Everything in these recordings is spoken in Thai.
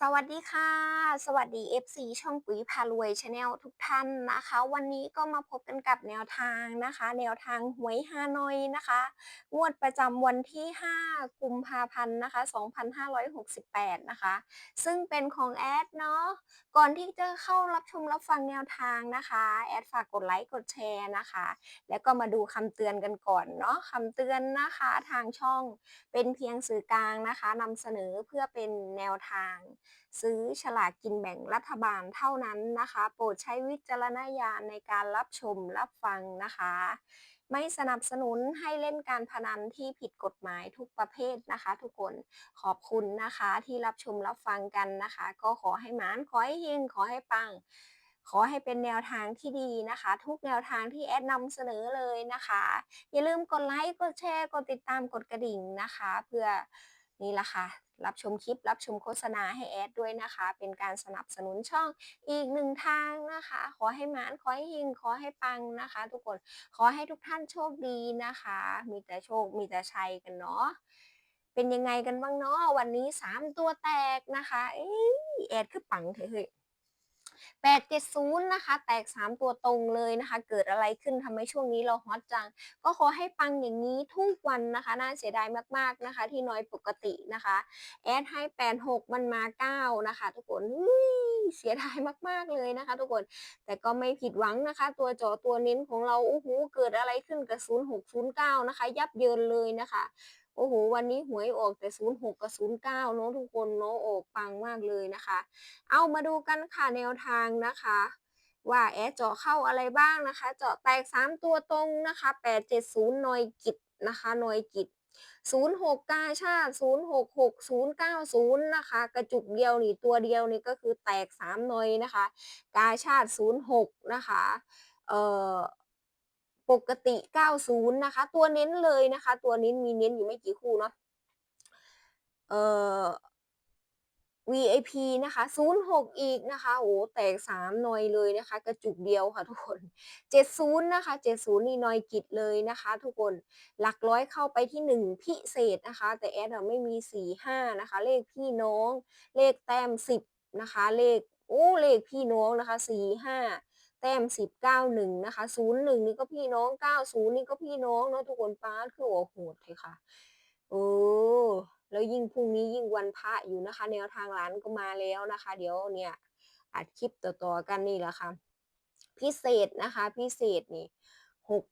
สวัสดีค่ะ สวัสดี FC ช่องปุ๋ยพารวยชาแนลทุกท่านนะคะ วันนี้ก็มาพบกันกับแนวทางนะคะ แนวทางหวยฮานอยนะคะ งวดประจำวันที่ 5 กุมภาพันธ์นะคะ 2568 นะคะ ซึ่งเป็นของแอดเนาะก่อนที่จะเข้ารับชมรับฟังแนวทางนะคะ แอดฝากกดไลค์กดแชร์นะคะ แล้วก็มาดูคำเตือนกันก่อนเนาะคำเตือนนะคะทางช่องเป็นเพียงสื่อกลางนะคะนำเสนอเพื่อเป็นแนวทางซื้อฉลากกินแบ่งรัฐบาลเท่านั้นนะคะ โปรดใช้วิจารณญาณในการรับชมรับฟังนะคะ ไม่สนับสนุนให้เล่นการพนันที่ผิดกฎหมายทุกประเภทนะคะ ทุกคนขอบคุณนะคะที่รับชมรับฟังกันนะคะ ก็ขอให้หมานขอให้เฮงขอให้ปังขอให้เป็นแนวทางที่ดีนะคะ ทุกแนวทางที่แอดนำเสนอเลยนะคะ อย่าลืมกดไลค์กดแชร์กดติดตามกดกระดิ่งนะคะ เพื่อนี่ละค่ะ รับชมคลิป รับชมโฆษณาให้แอดด้วยนะคะ เป็นการสนับสนุนช่องอีกหนึ่งทางนะคะ ขอให้หมานขอให้ยิงขอให้ปังนะคะ ทุกคนขอให้ทุกท่านโชคดีนะคะ มีแต่โชคมีแต่ชัยกันเนาะเป็นยังไงกันบ้างเนาะวันนี้สามตัวแตกนะคะเอ้ยแอดคือปังเถอะเฮ้ 870 นะคะ แตก 3 ตัวตรงเลยนะคะ เกิดอะไรขึ้นทำไมช่วงนี้เราฮอตจัง ก็ขอให้ปังอย่างนี้ทุกวันนะคะ น่าเสียดายมากๆนะคะ ที่น้อยปกตินะคะ แอดให้ 86 มันมา 9 นะคะ ทุกคนอุ๊ยเสียดายมากๆเลยนะคะ ทุกคน แต่ก็ไม่ผิดหวังนะคะ ตัวเจอตัวเน้นของเราโอ้โหเกิดอะไรขึ้นกับ 0609 นะคะ ยับเยินเลยนะคะ โอ้โห วันนี้หวยออกแต่ 06 กับ 09 เนาะทุกคนเนาะออกปังมากเลยนะคะ เอามาดูกันค่ะแนวทางนะคะ ว่าแอดเจาะเข้าอะไรบ้างนะคะ เจาะแตก 3 ตัวตรงนะคะ 870นอยกิจนะคะนอยกิจ06 กาชาติ 066 090 นะคะ กระจุกเดียวนี่ตัวเดียวนี่ก็คือแตก3นอยนะคะ กาชาติ 06 นะคะ เอ่อ ปกติ 90 นะคะ ตัวเน้นเลยนะคะ ตัวเน้นมีเน้นอยู่ไม่กี่คู่เนาะเอ่อ VIP นะคะ 06 อีกนะคะ โอ้แตก3นอยเลยนะคะ กระจุกเดียวค่ะทุกคน 70 นะคะ 70 นี่หนอยกิจเลยนะคะ ทุกคน หลักร้อยเข้าไปที่ 1 พิเศษนะคะ แต่แอดอะไม่มี 45 นะคะ เลขพี่น้อง เลขแต้ม 10 นะคะ เลข โอ้ เลขพี่น้องนะคะ 45 แต้ม10 91นะคะ01นี่ก็พี่น้อง90นี่ก็พี่น้องเนาะทุกคนป้าคือโอ้โหดเลยค่ะเออแล้วยิ่งพรุ่งนี้ยิ่งวันพระอยู่นะคะ แนวทางร้านก็มาแล้วนะคะ เดี๋ยวเนี่ยอัดคลิปต่อๆกันนี่แหละค่ะ พิเศษนะคะ พิเศษนี่6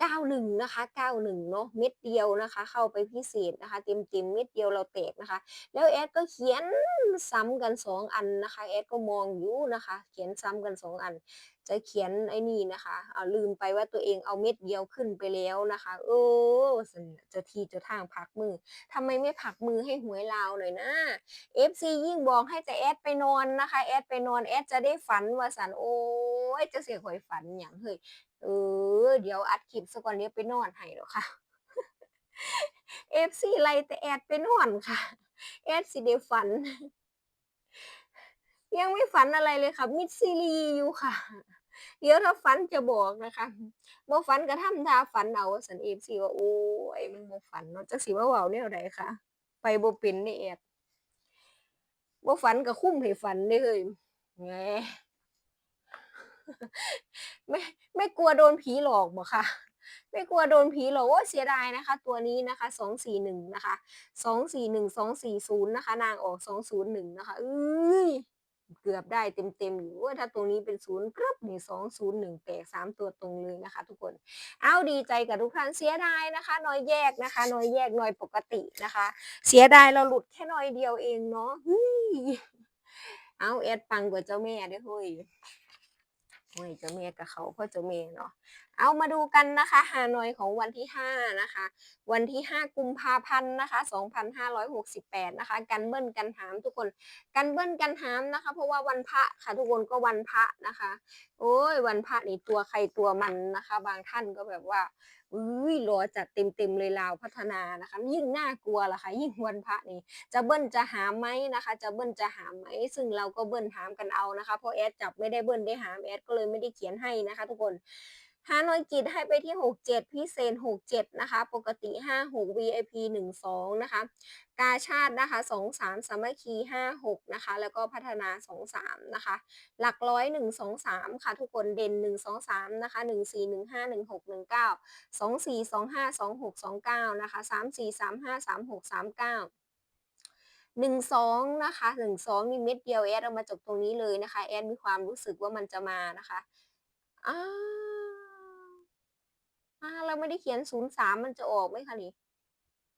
91 นะคะ 91 เนาะเม็ดเดียวนะคะ เข้าไปพิเศษนะคะเต็มๆเม็ดเดียวเราแตกนะคะ แล้วแอดก็เขียนซ้ำกัน 2 อันนะคะแอดก็มองอยู่นะคะ เขียนซ้ำกัน 2 อัน จะเขียนไอ้นี่นะคะเอาลืมไปว่าตัวเองเอาเม็ดเดียวขึ้นไปแล้วนะคะเออซั่นน่ะทีจ้าทางผลักมือทำไมไม่ผลักมือให้หวยลาวหน่อยนะ FC ยิ่งบอกให้แต่แอดไปนอนนะคะแอดไปนอนแอดจะได้ฝันว่าซั่นโอ๊ยจักสิให้ข้อยฝันหยังเฮ้ยเออเดี๋ยวอัดคลิปซะก่อนเดี๋ยวไปนอนให้ดอกค่ะ FC ไล่แต่แอดไปนอนค่ะแอดสิได้ฝันยังไม่ฝันอะไรเลยค่ะ มิดซีรีส์อยู่ค่ะ เดี๋ยวถ้าฝันจะบอกนะคะบ่ฝันก็ทำท่าฝันเอาว่าซั่น FC ว่าโอ๊ยมันบ่ฝันเนาะจักสิมาเว้าแนวใดคะไปบ่เป็นเด้แอดบ่ฝันก็คุ้มให้ฝันเด้เฮ้ยแหมไม่ไม่กลัวโดนผีหลอกบ่คะไม่กลัวโดนผีหลอกโอ๊ยเสียดายนะคะ ตัวนี้นะคะ241นะคะ241 240นะคะ นางออก201นะคะเอ๊ย เกือบได้เต็มๆอยู่ว่าถ้าตรงนี้เป็นศูนย์กรึ๊บนี่สองศูนย์หนึ่งแตก3ตัวตรงเลยนะคะ ทุกคน เอ้าดีใจกับทุกท่านเสียดายนะคะน้อยแยกนะคะน้อยแยกน้อยปกตินะคะ เสียดายเราหลุดแค่น้อยเดียวเองเนาะเฮ้ยอ้าวแอดปังกว่าเจ้าแม่เด้อเฮ้ย โอ้ยเจ้าแม่ก็เขาเพราะเจ้าแม่เนาะเอามาดูกันนะคะฮานอยของวันที่ 5 นะคะ วันที่ 5 กุมภาพันธ์นะคะ 2568 นะคะ กันเบิ้ลกันหามทุกคน กันเบิ้ลกันหามนะคะ เพราะว่าวันพระค่ะทุกคนก็วันพระนะคะ โอ้ยวันพระนี่ตัวใครตัวมันนะคะ บางท่านก็แบบว่า อุ้ยรอจัดเต็มๆเลยลาวพัฒนานะคะ ยิ่งน่ากลัวล่ะค่ะ ยิ่งวันพระนี่จะเบิ้ลจะหามไหมนะคะ จะเบิ้ลจะหามไหมซึ่งเราก็เบิ้ลหามกันเอานะคะเพราะแอดจับไม่ได้เบิ้ลได้หามแอดก็เลยไม่ได้เขียนให้นะคะ ทุกคน ฮานอยกิจให้ไปที่ 67 พิเศษ 67 นะคะ ปกติ 56 VIP 12 นะคะ กาชาตินะคะ 23 สามัคคี 56 นะคะ แล้วก็พัฒนา 23 นะคะ หลักร้อย 1 2 3 ค่ะ ทุกคนเด่น 1 2 3 นะคะ 1 4 1 5 1 6 1 9 2 4 2 5 2 6 2 9 นะคะ 3 4 3 5 3 6 3 9หนึ่งสองนะคะหนึ่งสองนี่เม็ดเดียวแอดเอามาจากตรงนี้เลยนะคะ แอดมีความรู้สึกว่ามันจะมานะคะอ้า อ่าเราไม่ได้เขียนศูนย์สามมันจะออกไหมคะนี่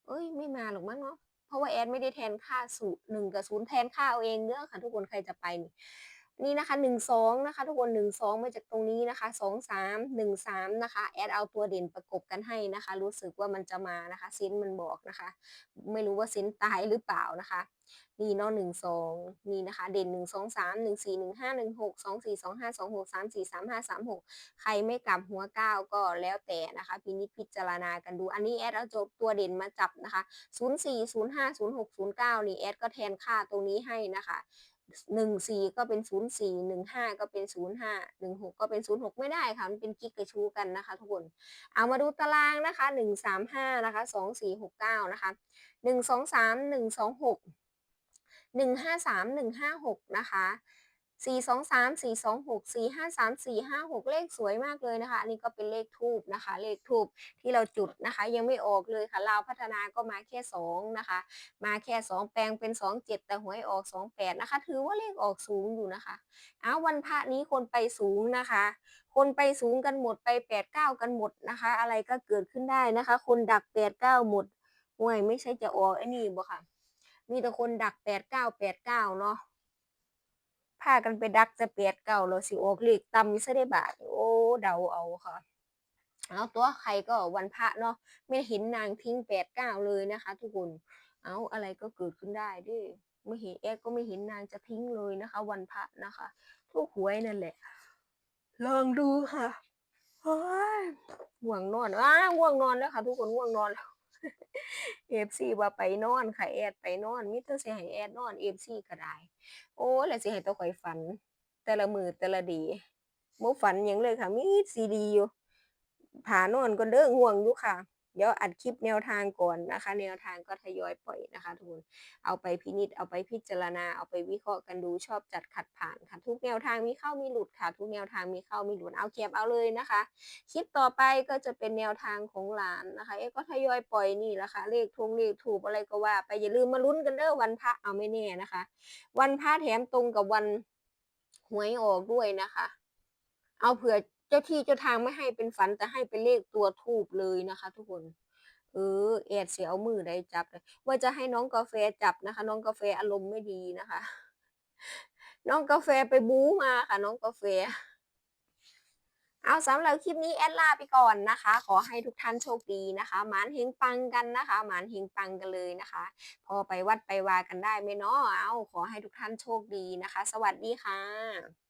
เอ้ยไม่มาหรอกมั้งเนาะ เพราะว่าแอดไม่ได้แทนค่าสูตรหนึ่งกับศูนย์แทนค่าเอาเองเด้อค่ะทุกคนใครจะไปนี่ นี่นะคะหนึ่งสองนะคะทุกคนหนึ่งสองมาจากตรงนี้นะคะสองสามหนึ่งสามนะคะ แอดเอาตัวเด่นประกบกันให้นะคะ รู้สึกว่ามันจะมานะคะเซนมันบอกนะคะ ไม่รู้ว่าเซนตายหรือเปล่านะคะ นี่นาะหนึ่งสองนี่นะคะ เด่นหนึ่งสองสามหนึ่งสี่หนึ่งห้าหนึ่งหกสองสี่สองห้าสองหกสามสี่สามห้าสามหกใครไม่กลับหัวเก้าก็แล้วแต่นะคะพินิจพิจารณากันดู อันนี้แอดเอาจบตัวเด่นมาจับนะคะศูนย์สี่ศูนย์ห้าศูนย์หกศูนย์เก้านี่แอดก็แทนค่าตรงนี้ให้นะคะ หนึ่งสี่ก็เป็นศูนย์สี่หนึ่งห้าก็เป็นศูนย์ห้าหนึ่งหกก็เป็นศูนย์หกไม่ได้ค่ะ มันเป็นกิ๊กกระชูกันนะคะทุกคน เอามาดูตารางนะคะหนึ่งสามห้านะคะสองสี่หกเก้านะคะหนึ่งสองสามหนึ่งสองหกหนึ่งห้าสามหนึ่งห้าหกนะคะ สี่สองสามสี่สองหกสี่ห้าสามสี่ห้าหกเลขสวยมากเลยนะคะ อันนี้ก็เป็นเลขทูบนะคะ เลขทูบที่เราจุดนะคะ ยังไม่ออกเลยค่ะลาวพัฒนาก็มาแค่สองนะคะ มาแค่สองแปลงเป็นสองเจ็ดแต่หวยออกสองแปดนะคะ ถือว่าเลขออกสูงอยู่นะคะเอาวันพระนี้คนไปสูงนะคะ คนไปสูงกันหมดไปแปดเก้ากันหมดนะคะ อะไรก็เกิดขึ้นได้นะคะ คนดักแปดเก้าหมดห่วยไม่ใช่จะออกไอ้นี่บ่ค่ะ มีแต่คนดักแปดเก้าแปดเก้าเนาะ พากันไปดักจะแปดเก้าเราสิออกเลขต่ำซะได้บาทโอ้เดาเอาค่ะเอาตัวใครก็วันพระเนาะไม่เห็นนางทิ้งแปดเก้าเลยนะคะ ทุกคนเอาอะไรก็เกิดขึ้นได้ด้วยไม่เห็นแอก็ไม่เห็นนางจะทิ้งเลยนะคะ วันพระนะคะทุกหวยนั่นแหละ ลองดูค่ะโอ้ยง่วงนอนอ้าง่วงนอนแล้วค่ะ ทุกคนง่วงนอนแล้ว เอฟซีว่าไปนอนค่ะแอดไปนอนมิเตอร์สิให้แอดนอนเอฟซีก็ได้ โอ้แล้วสิให้ตัวข่อยฝัน แต่ละมือแต่ละดีบ่ฝันอยังเลยค่ะมีซีดีอยู่ผานอนก็เด้อห่วงอยู่ค่ะ เดี๋ยวอัดคลิปแนวทางก่อนนะคะ แนวทางก็ทยอยปล่อยนะคะทุกคนเอาไปพินิจเอาไปพิจารณาเอาไปวิเคราะห์กันดูชอบจัดขัดผ่านค่ะ ทุกแนวทางมีเข้ามีหลุดค่ะ ทุกแนวทางมีเข้ามีหลุดเอาเก็บเอาเลยนะคะคลิปต่อไปก็จะเป็นแนวทางของหลานนะคะเอ๊ก็ทยอยปล่อยนี่แหละค่ะเลขทงเลขถูกอะไรก็ว่า ไปอย่าลืมมาลุ้นกันเด้อวันพระเอาไม่แน่นะคะ วันพระแถมตรงกับวันหวยออกด้วยนะคะ เอาเผื่อ เจ้าที่เจ้าทางไม่ให้เป็นฝันแต่ให้เป็นเลขตัวทูบเลยนะคะ ทุกคน เออแอดเสียเอามือได้จับเลยว่าจะให้น้องกาแฟจับนะคะ น้องกาแฟอารมณ์ไม่ดีนะคะ น้องกาแฟไปบู๊มาค่ะ น้องกาแฟเอาสำหรับคลิปนี้แอดลาไปก่อนนะคะ ขอให้ทุกท่านโชคดีนะคะ หมานเฮงปังกันนะคะ หมานเฮงปังกันเลยนะคะ พอไปวัดไปวากันได้ไหมเนาะเอาขอให้ทุกท่านโชคดีนะคะ สวัสดีค่ะ